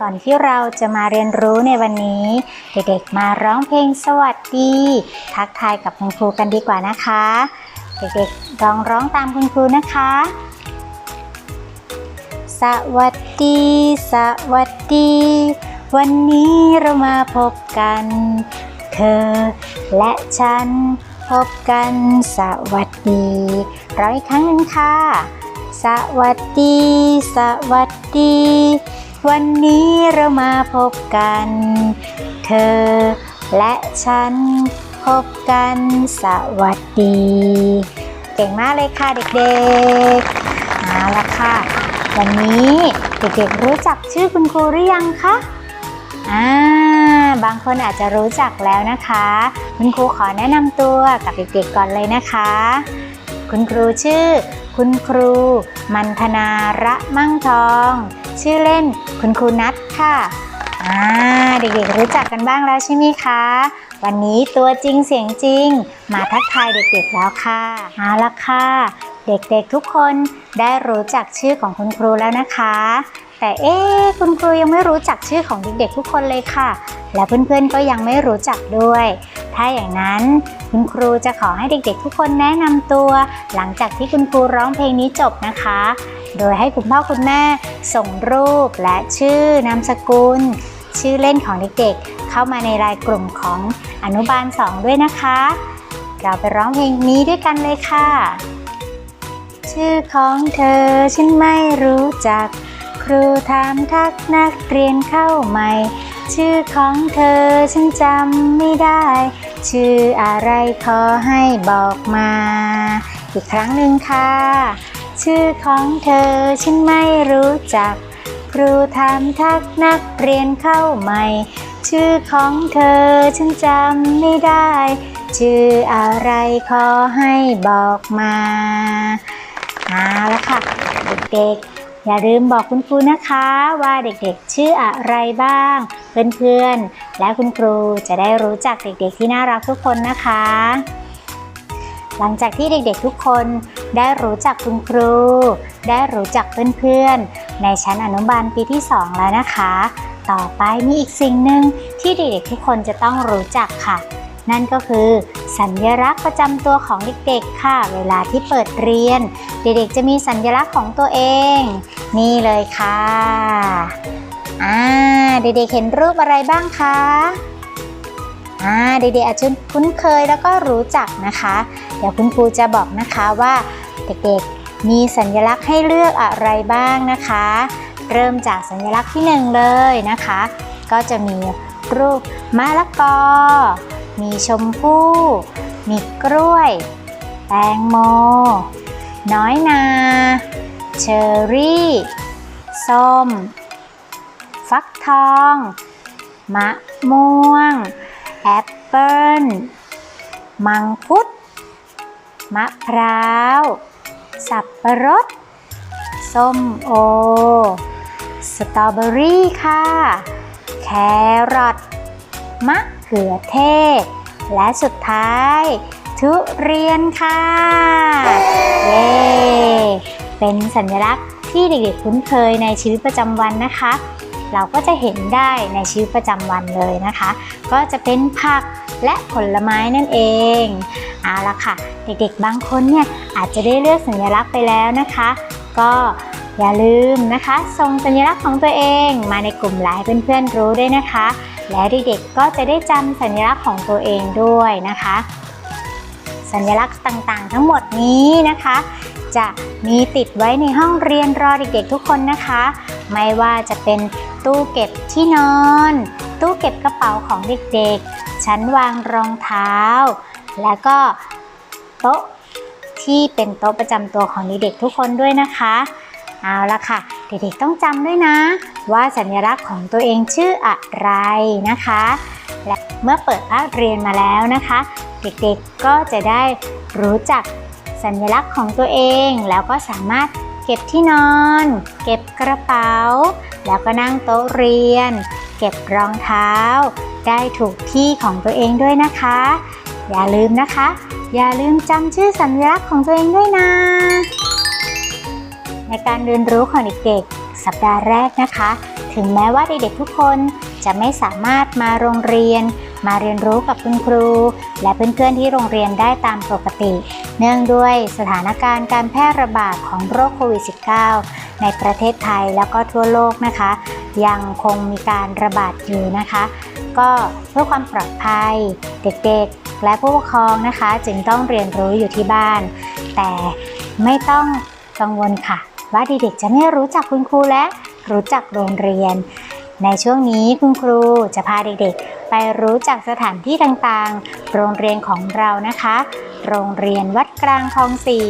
ก่อนที่เราจะมาเรียนรู้ในวันนี้ เด็กๆมาร้องเพลงสวัสดี ทักทายกับคุณครูกันดีกว่านะคะ เด็กๆลองร้องตามคุณครูนะคะ สวัสดี สวัสดี วันนี้เรามาพบกัน เธอ และฉัน พบกันสวัสดีร้องอีกครั้งหนึ่งค่ะ สวัสดี สวัสดี วันนี้เรามาพบกัน เธอและฉันพบกันสวัสดี เก่งมากเลยค่ะเด็กๆเอาละค่ะ วันนี้เด็กๆรู้จักชื่อคุณครูหรือยังคะอ่าบางคนอาจจะรู้จักแล้วนะคะ คุณครูขอแนะนำตัวกับเด็กๆก่อนเลยนะคะ คุณครูชื่อ คุณครู มันธนาระมั่งทอง ชื่อเล่นคุณครูนัทค่ะอ่าเด็กๆรู้จักกันบ้างแล้วใช่ไหมคะ วันนี้ตัวจริงเสียงจริง มาทักทายเด็กๆแล้วค่ะเอาละค่ะ เด็กๆทุกคนได้รู้จักชื่อของคุณครูแล้วนะคะ แต่เอ๊คุณครูยังไม่รู้จักชื่อของเด็กๆทุกคนเลยค่ะ และเพื่อนๆก็ยังไม่รู้จักด้วย ถ้าอย่างนั้นคุณครูจะขอให้เด็กๆ ทุกคนแนะนำตัว หลังจากที่คุณครูร้องเพลงนี้จบนะคะ โดยให้คุณพ่อคุณแม่ส่งรูปและชื่อนามสกุล ชื่อเล่นของเด็กๆ เข้ามาในรายกลุ่มของอนุบาล 2 ด้วยนะคะ เราไปร้องเพลงนี้ด้วยกันเลยค่ะ ชื่อของเธอฉันไม่รู้จัก ครูถามทักนักเรียนเข้าใหม่ ชื่อของเธอฉันจำไม่ได้ ชื่ออะไรขอให้บอกมา อีกครั้งหนึ่งค่ะ ชื่อของเธอฉันไม่รู้จัก ครูถามทักนักเรียนเข้าใหม่ ชื่อของเธอฉันจำไม่ได้ ชื่ออะไรขอให้บอกมาเอาละค่ะเด็กๆ อย่าลืมบอกคุณครูนะคะว่าเด็กๆ ชื่ออะไรบ้าง เพื่อนๆ และคุณครูจะได้รู้จักเด็กๆ ที่น่ารักทุกคนนะคะ หลังจากที่เด็กๆ ทุกคนได้รู้จักคุณครู ได้รู้จักเพื่อนๆ ในชั้นอนุบาลปีที่ 2 แล้วนะคะ ต่อไปมีอีกสิ่งหนึ่งที่เด็กๆ ทุกคนจะต้องรู้จักค่ะ นั่นก็คือสัญลักษณ์ประจำตัวของเด็กๆ ค่ะ เวลาที่เปิดเรียน เด็กๆ จะมีสัญลักษณ์ของตัวเอง นี่เลยค่ะอ่าเด็กๆเห็นรูปอะไรบ้างคะอ่าเด็กๆอาจจะคุ้นเคยแล้วก็รู้จักนะคะ เดี๋ยวคุณครูจะบอกนะคะว่าเด็กๆมีสัญลักษณ์ให้เลือกอะไรบ้างนะคะ เริ่มจากสัญลักษณ์ที่หนึ่งเลยนะคะ ก็จะมีรูปมะละกอ มีชมพู่ มีกล้วย แตงโม น้อยนา เชอร์รี่ ส้ม ฟักทอง มะม่วง แอปเปิ้ล มังคุด มะพร้าว สับปะรด ส้มโอ สตรอเบอรี่ค่ะ แครอท มะเขือเทศ และสุดท้าย ทุเรียนค่ะ เย้ เป็นสัญลักษณ์ที่เด็กๆคุ้นเคยในชีวิตประจำวันนะคะ เราก็จะเห็นได้ในชีวิตประจำวันเลยนะคะ ก็จะเป็นผักและผลไม้นั่นเองเอาละค่ะ เด็กๆบางคนเนี่ยอาจจะได้เลือกสัญลักษณ์ไปแล้วนะคะ ก็อย่าลืมนะคะส่งสัญลักษณ์ของตัวเองมาในกลุ่มไลน์เพื่อนๆรู้ด้วยนะคะ และเด็กๆก็จะได้จำสัญลักษณ์ของตัวเองด้วยนะคะ สัญลักษณ์ต่างๆ ทั้งหมดนี้นะคะ จะมีติดไว้ในห้องเรียนรอเด็กๆทุกคนนะคะ ไม่ว่าจะเป็นตู้เก็บที่นอน ตู้เก็บกระเป๋าของเด็กๆ ชั้นวางรองเท้า แล้วก็โต๊ะที่เป็นโต๊ะประจำตัวของเด็กๆทุกคนด้วยนะคะเอาละค่ะ เด็กๆต้องจำด้วยนะ ว่าสัญลักษณ์ของตัวเองชื่ออะไรนะคะ และเมื่อเปิดภาคเรียนมาแล้วนะคะ เด็กๆก็จะได้รู้จักสัญลักษณ์ของตัวเอง แล้วก็สามารถเก็บที่นอน เก็บกระเป๋า แล้วก็นั่งโต๊ะเรียน เก็บรองเท้า ได้ถูกที่ของตัวเองด้วยนะคะ อย่าลืมนะคะ อย่าลืมจำชื่อสัญลักษณ์ของตัวเองด้วยนะ ในการเรียนรู้ของเด็กๆสัปดาห์แรกนะคะถถึงแม้ว่าเด็กๆทุกคนจะไม่สามารถมาโรงเรียนมาเรียนรู้กับคุณครู และเพื่อนๆที่โรงเรียนได้ตามปกติ เนื่องด้วยสถานการณ์การแพร่ระบาดของโรคโควิด -19 ในประเทศไทยแล้วก็ทั่วโลกนะคะ ยังคงมีการระบาดอยู่นะคะ ก็เพื่อความปลอดภัยเด็กๆ และผู้ปกครองนะคะ จึงต้องเรียนรู้อยู่ที่บ้าน แต่ไม่ต้องกังวลค่ะ ว่าเด็กๆจะไม่รู้จักคุณครูและรู้จักโรงเรียน ในช่วงนี้คุณครูจะพาเด็กๆ ไปรู้จักสถานที่ต่างๆ โรงเรียนของเรานะคะ โรงเรียนวัดกลางคลองสี่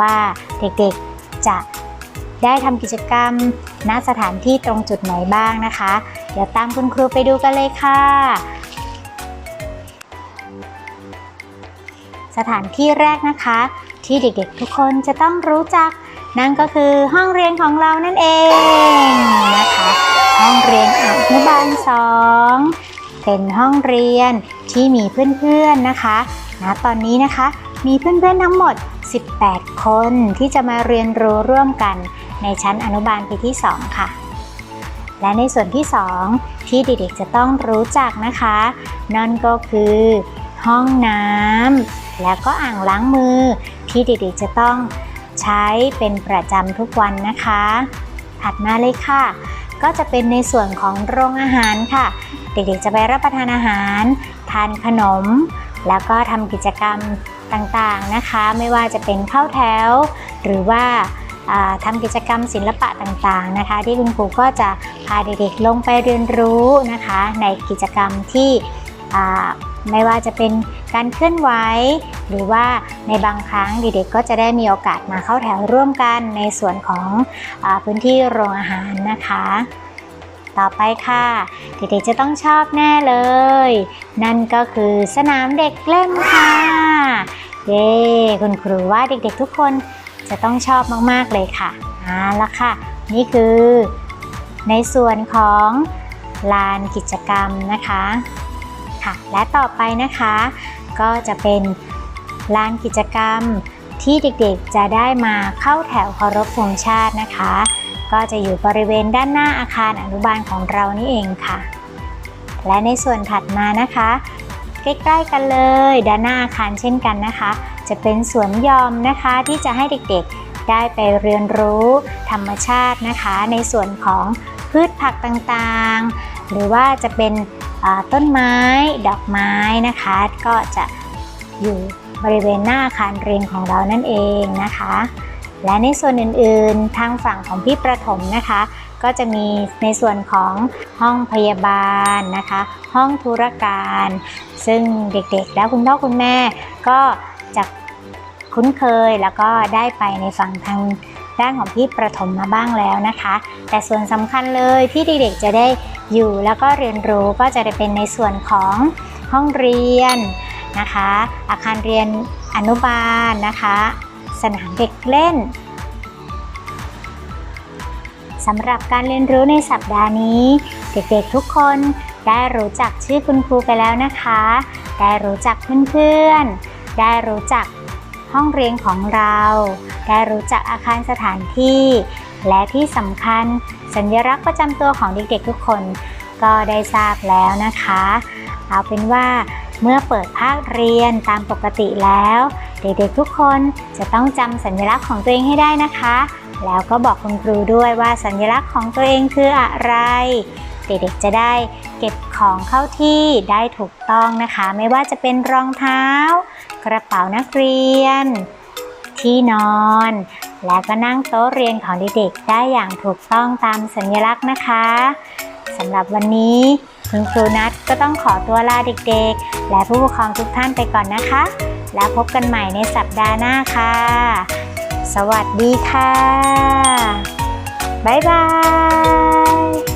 ว่าเด็กๆจะได้ทำกิจกรรมณสถานที่ตรงจุดไหนบ้างนะคะ เดี๋ยวตามคุณครูไปดูกันเลยค่ะ สถานที่แรกนะคะ ที่เด็กๆทุกคนจะต้องรู้จัก นั่นก็คือห้องเรียนของเรานั่นเองนะคะ ห้องเรียนอนุบาลสอง เป็นห้องเรียนที่มีเพื่อนๆนะคะณตอนนี้นะคะมีเพื่อนๆทั้งหมด 18 คนที่จะมาเรียนรู้ร่วมกันในชั้นอนุบาลปีที่ 2 ค่ะ และในส่วนที่ 2 ที่เด็กๆจะต้องรู้จักนะคะ นั่นก็คือ ห้องน้ำแล้วก็อ่างล้างมือ ที่เด็กๆจะต้องใช้เป็นประจำทุกวันนะคะ ถัดมาเลยค่ะ ก็จะเป็นในส่วนของโรงอาหารค่ะ เด็กๆจะไปรับประทานอาหาร ทานขนม แล้วก็ทำกิจกรรมต่างๆนะคะ ไม่ว่าจะเป็นเข้าแถว หรือว่าทำกิจกรรมศิลปะต่างๆนะคะ ที่คุณครูก็จะพาเด็กๆลงไปเรียนรู้นะคะ ในกิจกรรมที่ไม่ว่าจะเป็นการเคลื่อนไหวหรือว่าในบางครั้งเด็กๆก็จะได้มีโอกาสมาเข้าแถวร่วมกันในส่วนของอพื้นที่โรงอาหารนะคะ ต่อไปค่ะเด็กๆจะต้องชอบแน่เลย นั่นก็คือสนามเด็กเล่นค่ะ เย้คุณครูว่าเด็กๆทุกคนจะต้องชอบมากๆเลยค่ะเอาละค่ะ นี่คือในส่วนของลานกิจกรรมนะคะค่ะ และต่อไปนะคะ ก็จะเป็นลานกิจกรรมที่เด็กๆจะได้มาเข้าแถวเคารพธงชาตินะคะ ก็จะอยู่บริเวณด้านหน้าอาคารอนุบาลของเรานี่เองค่ะ และในส่วนถัดมานะคะ ใกล้ๆกันเลย ด้านหน้าอาคารเช่นกันนะคะ จะเป็นสวนยอมนะคะที่จะให้เด็กๆได้ไปเรียนรู้ธรรมชาตินะคะ ในส่วนของพืชผักต่างๆ หรือว่าจะเป็นต้นไม้ดอกไม้นะคะ ก็จะอยู่บริเวณหน้าอาคารเรียนของเรานั่นเองนะคะ และในส่วนอื่นๆ ทางฝั่งของพี่ประถมนะคะ ก็จะมีในส่วนของห้องพยาบาลนะคะ ห้องธุรการ ซึ่งเด็กๆ และคุณพ่อคุณแม่ก็จะคุ้นเคยแล้วก็ได้ไปในฝั่งทางด้านของพี่ประถมมาบ้างแล้วนะคะ แต่ส่วนสำคัญเลยที่เด็กๆจะได้อยู่แล้วก็เรียนรู้ก็จะได้เป็นในส่วนของห้องเรียนนะคะ อาคารเรียนอนุบาลนะคะ สนามเด็กเล่นสำหรับการเรียนรู้ในสัปดาห์นี้ เด็กๆทุกคนได้รู้จักชื่อคุณครูไปแล้วนะคะ ได้รู้จักเพื่อนๆ ได้รู้จักห้องเรียนของเรา ได้รู้จักอาคารสถานที่ และที่สำคัญสัญลักษณ์ประจำตัวของเด็กๆทุกคนก็ได้ทราบแล้วนะคะ เอาเป็นว่าเมื่อเปิดภาคเรียนตามปกติแล้ว เด็กๆทุกคนจะต้องจำสัญลักษณ์ของตัวเองให้ได้นะคะ แล้วก็บอกคุณครูด้วยว่าสัญลักษณ์ของตัวเองคืออะไร เด็กๆจะได้เก็บของเข้าที่ได้ถูกต้องนะคะ ไม่ว่าจะเป็นรองเท้า กระเป๋านักเรียน ที่นอน และก็นั่งโต๊ะเรียนของเด็กๆได้อย่างถูกต้องตามสัญลักษณ์นะคะสำหรับวันนี้คุณครูนัทก็ต้องขอตัวลาเด็กๆ และผู้ปกครองทุกท่านไปก่อนนะคะ แล้วพบกันใหม่ในสัปดาห์หน้าค่ะ สวัสดีค่ะ บ๊ายบาย